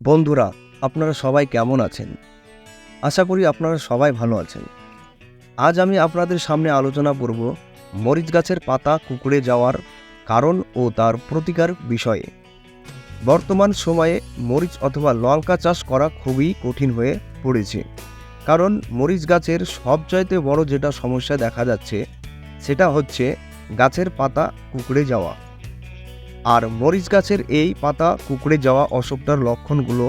বন্ধুরা, আপনারা সবাই কেমন আছেন? আশা করি আপনারা সবাই ভালো আছেন। আজ আমি আপনাদের সামনে আলোচনা করব মরিচ গাছের পাতা কুকুড়ে যাওয়ার কারণ ও তার প্রতিকার বিষয়ে। বর্তমান সময়ে মরিচ অথবা লঙ্কা চাষ করা খুবই কঠিন হয়ে পড়েছে। কারণ মরিচ গাছের সবচাইতে বড় যেটা সমস্যা দেখা যাচ্ছে, সেটা হচ্ছে গাছের পাতা কুকুড়ে যাওয়া। আর মরিচ গাছের এই পাতা কুকড়ে যাওয়া অসুখটার লক্ষণগুলো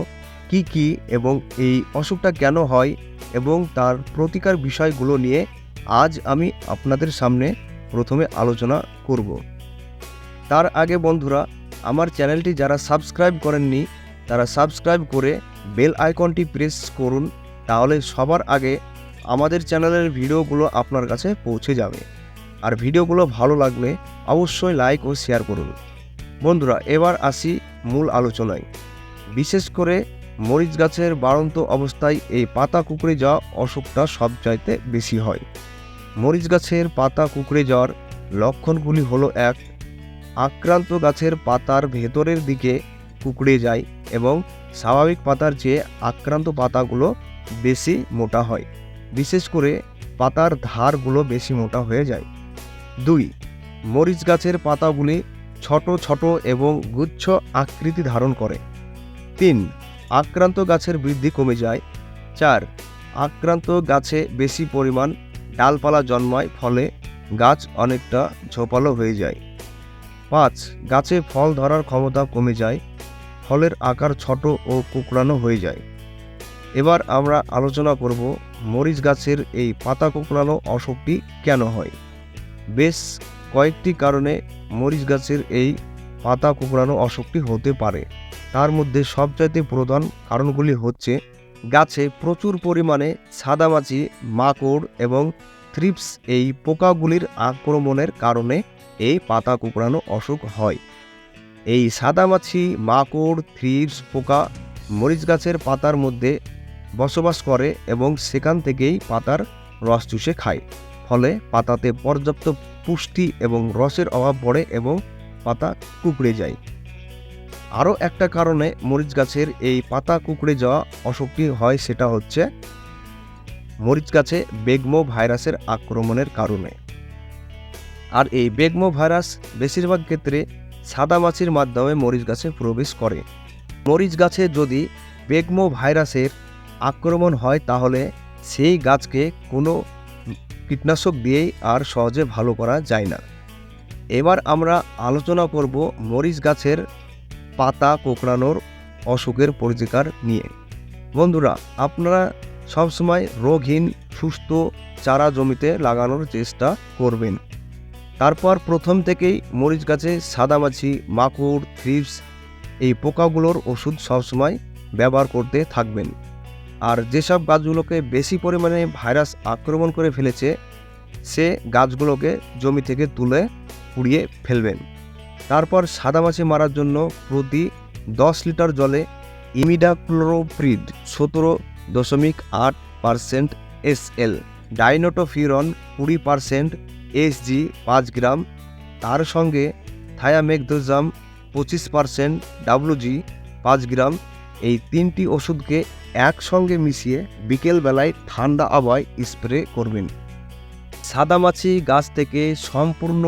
কি কি এবং এই অসুখটা কেন হয় এবং তার প্রতিকার বিষয়গুলো নিয়ে আজ আমি আপনাদের সামনে প্রথমে আলোচনা করব। তার আগে বন্ধুরা, আমার চ্যানেলটি যারা সাবস্ক্রাইব করেননি, তারা সাবস্ক্রাইব করে বেল আইকনটি প্রেস করুন, তাহলে সবার আগে আমাদের চ্যানেলের ভিডিওগুলো আপনার কাছে পৌঁছে যাবে। আর ভিডিওগুলো ভালো লাগলে অবশ্যই লাইক ও শেয়ার করুন। বন্ধুরা, এবার আসি মূল আলোচনায়। বিশেষ করে মরিচ গাছের বাড়ন্ত অবস্থায় এই পাতা কুকড়ে যাওয়া অসুখটা সবচাইতে বেশি হয়। মরিচ গাছের পাতা কুকড়ে যাওয়ার লক্ষণগুলি হলো এক, আক্রান্ত গাছের পাতার ভেতরের দিকে কুকড়ে যায় এবং স্বাভাবিক পাতার চেয়ে আক্রান্ত পাতাগুলো বেশি মোটা হয়। বিশেষ করে পাতার ধারগুলো বেশি মোটা হয়ে যায়। দুই, মরিচ গাছের পাতাগুলি ছোট ছোট এবং গুচ্ছ আকৃতি ধারণ করে। তিন, আক্রান্ত গাছের বৃদ্ধি কমে যায়। চার, আক্রান্ত গাছে বেশি পরিমাণ ডালপালা জন্মায়, ফলে গাছ অনেকটা ঝোপালো হয়ে যায়। পাঁচ, গাছে ফল ধরার ক্ষমতা কমে যায়, ফলের আকার ছোট ও কুকড়ানো হয়ে যায়। এবার আমরা আলোচনা করব মরিচ গাছের এই পাতা কুকড়ানো অসুখটি কেন হয়? বেশ কয়েকটি কারণে মরিচ গাছের এই পাতা কুকড়ানো অসুখটি হতে পারে। তার মধ্যে সবচাইতে প্রধান কারণগুলি হচ্ছে, গাছে প্রচুর পরিমাণে সাদামাছি, মাকড় এবং থ্রিপস এই পোকাগুলির আক্রমণের কারণে এই পাতা কুকড়ানো অসুখ হয়। এই সাদামাছি, মাকড়, থ্রিপস পোকা মরিচ গাছের পাতার মধ্যে বসবাস করে এবং সেখান থেকেই পাতার রস চুষে খায়। ফলে পাতাতে পর্যাপ্ত পুষ্টি এবং রসের অভাব পড়ে এবং পাতা কুকড়ে যায়। আরও একটা কারণে মরিচ গাছের এই পাতা কুকড়ে যাওয়া অসুখটি হয় সেটা হচ্ছে মরিচ গাছে বেগমো ভাইরাসের আক্রমণের কারণে। আর এই বেগমো ভাইরাস বেশিরভাগ ক্ষেত্রে সাদামাছির মাধ্যমে মরিচ গাছে প্রবেশ করে। মরিচ গাছে যদি বেগমো ভাইরাসের আক্রমণ হয় তাহলে সেই গাছকে কোনো কীটনাশক দিয়েই আর সহজে ভালো করা যায় না। এবার আমরা আলোচনা করব মরিচ গাছের পাতা কোঁকড়ানোর অসুখের প্রতিকার নিয়ে। বন্ধুরা, আপনারা সবসময় রোগহীন, সুস্থ চারা জমিতে লাগানোর চেষ্টা করবেন। তারপর প্রথম থেকেই মরিচ গাছে সাদামাছি মাকড় থ্রিপস এই পোকাগুলোর ওষুধ সবসময় ব্যবহার করতে থাকবেন। আর যেসব গাছগুলোকে বেশি পরিমাণে ভাইরাস আক্রমণ করে ফেলেছে, সে গাছগুলোকে জমি থেকে তুলে পুড়িয়ে ফেলবেন। তারপর সাদামাছি মারার জন্য প্রতি দশ লিটার জলে ইমিডাক্লোরোপ্রিড সতেরো দশমিক আট পারসেন্ট এস এল ডাইনোটোফিরন কুড়ি পারসেন্ট এসজি পাঁচ গ্রাম, তার সঙ্গে থায়ামেকদোজাম পঁচিশ পারসেন্ট ডাব্লুজি পাঁচ গ্রাম এই তিনটি ওষুধকে একসঙ্গে মিশিয়ে বিকেলবেলায় ঠান্ডা আবহাওয়ায় স্প্রে করবেন। সাদামাছি গাছ থেকে সম্পূর্ণ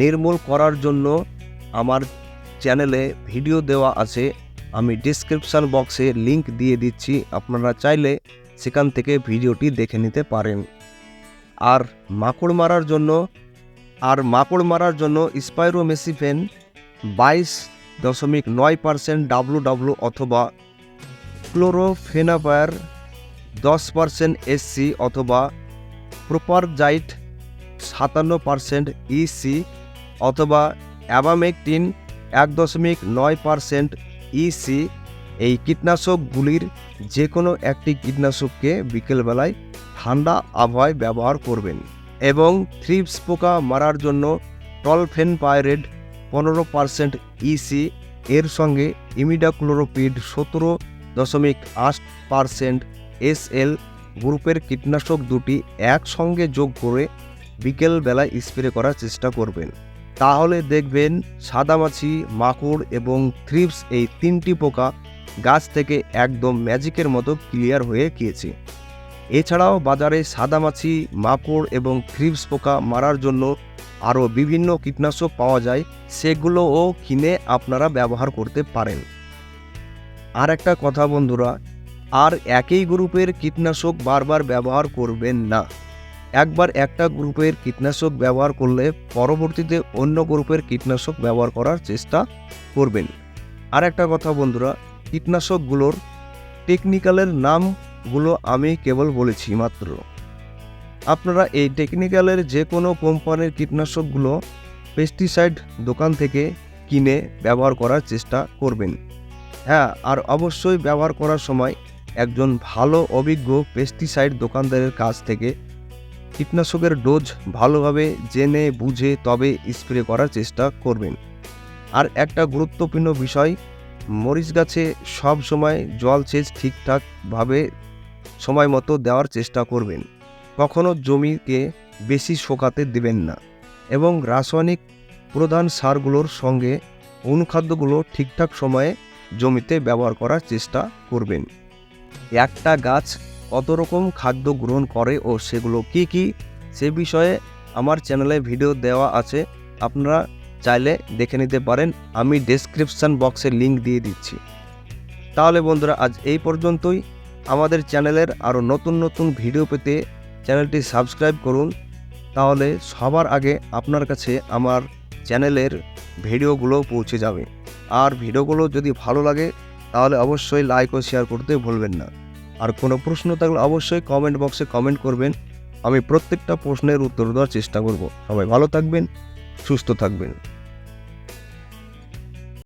নির্মূল করার জন্য আমার চ্যানেলে ভিডিও দেওয়া আছে। আমি ডিসক্রিপশান বক্সে লিংক দিয়ে দিচ্ছি, আপনারা চাইলে সেখান থেকে ভিডিওটি দেখে নিতে পারেন। আর মাকড় মারার জন্য, আর মাকড় মারার জন্য স্পাইরোমেসিফেন বাইশ দশমিক নয় পার্সেন্ট ডাব্লু ডাব্লু অথবা ক্লোরোফেনাপায়ার দশ পার্সেন্ট এসসি অথবা প্রোপারজাইট সাতান্ন পার্সেন্ট ইসি অথবা অ্যাবামেকটিন এক দশমিক নয় পার্সেন্ট ইসি। এই কীটনাশকগুলির যে কোনো একটি কীটনাশককে বিকেলবেলায় ঠান্ডা আবহাওয়ায় ব্যবহার করবেন এবং থ্রিপস পোকা মারার জন্য টলফেনপাইরেড পনেরো পার্সেন্ট ইসি এর সঙ্গে ইমিডাক্লোরোপিড সতেরো দশমিক আট পার্সেন্ট এস এল গ্রুপের কীটনাশক দুটি একসঙ্গে যোগ করে বিকেল বেলায় স্প্রে করার চেষ্টা করবেন। তাহলে দেখবেন সাদামাছি, মাকড় এবং থ্রিপস এই তিনটি পোকা গাছ থেকে একদম ম্যাজিকের মতো ক্লিয়ার হয়ে গিয়েছে। এছাড়াও বাজারে সাদামাছি, মাকড় এবং থ্রিপস পোকা মারার জন্য আরও বিভিন্ন কীটনাশক পাওয়া যায়, সেগুলোও কিনে আপনারা ব্যবহার করতে পারেন। আর একটা কথা বন্ধুরা, আর একই গ্রুপের কীটনাশক বারবার ব্যবহার করবেন না। একবার একটা গ্রুপের কীটনাশক ব্যবহার করলে পরবর্তীতে অন্য গ্রুপের কীটনাশক ব্যবহার করার চেষ্টা করবেন। আর একটা কথা বন্ধুরা, কীটনাশকগুলোর টেকনিক্যালের নামগুলো আমি কেবল বলেছি মাত্র। আপনারা এই টেকনিক্যালের যে কোনো কোম্পানির কীটনাশকগুলো পেস্টিসাইড দোকান থেকে কিনে ব্যবহার করার চেষ্টা করবেন। হ্যাঁ আর অবশ্যই ব্যবহার করার সময় একজন ভালো, অভিজ্ঞ পেস্টিসাইড দোকানদারের কাছ থেকে কীটনাশকের ডোজ ভালোভাবে জেনে, বুঝে, তবে স্প্রে করার চেষ্টা করবেন। আর একটা গুরুত্বপূর্ণ বিষয়, মরিচ গাছে সব সময় জল সেচ ঠিকঠাকভাবে সময় মতো দেওয়ার চেষ্টা করবেন। কখনো জমিকে বেশি শোকাতে দেবেন না এবং রাসায়নিক প্রধান সারগুলোর সঙ্গে অনুখাদ্যগুলো ঠিকঠাক সময়ে জমিতে ব্যবহার করার চেষ্টা করবেন। একটা গাছ কত রকম খাদ্য গ্রহণ করে ও সেগুলো কি কি, সে বিষয়ে আমার চ্যানেলে ভিডিও দেওয়া আছে, আপনারা চাইলে দেখে নিতে পারেন, আমি ডেসক্রিপশান বক্সে লিংক দিয়ে দিচ্ছি। তাহলে বন্ধুরা, আজ এই পর্যন্তই। আমাদের চ্যানেলের আরও নতুন নতুন ভিডিও পেতে চ্যানেলটি সাবস্ক্রাইব করুন তাহলে সবার আগে আপনার কাছে আমার চ্যানেলের ভিডিওগুলো পৌঁছে যাবে। আর ভিডিওগুলো যদি ভালো লাগে, তাহলে অবশ্যই লাইক ও শেয়ার করতে ভুলবেন না। আর কোনো প্রশ্ন থাকলে অবশ্যই কমেন্ট বক্সে কমেন্ট করবেন। আমি প্রত্যেকটা প্রশ্নের উত্তর দেওয়ার চেষ্টা করব। সবাই ভালো থাকবেন, সুস্থ থাকবেন।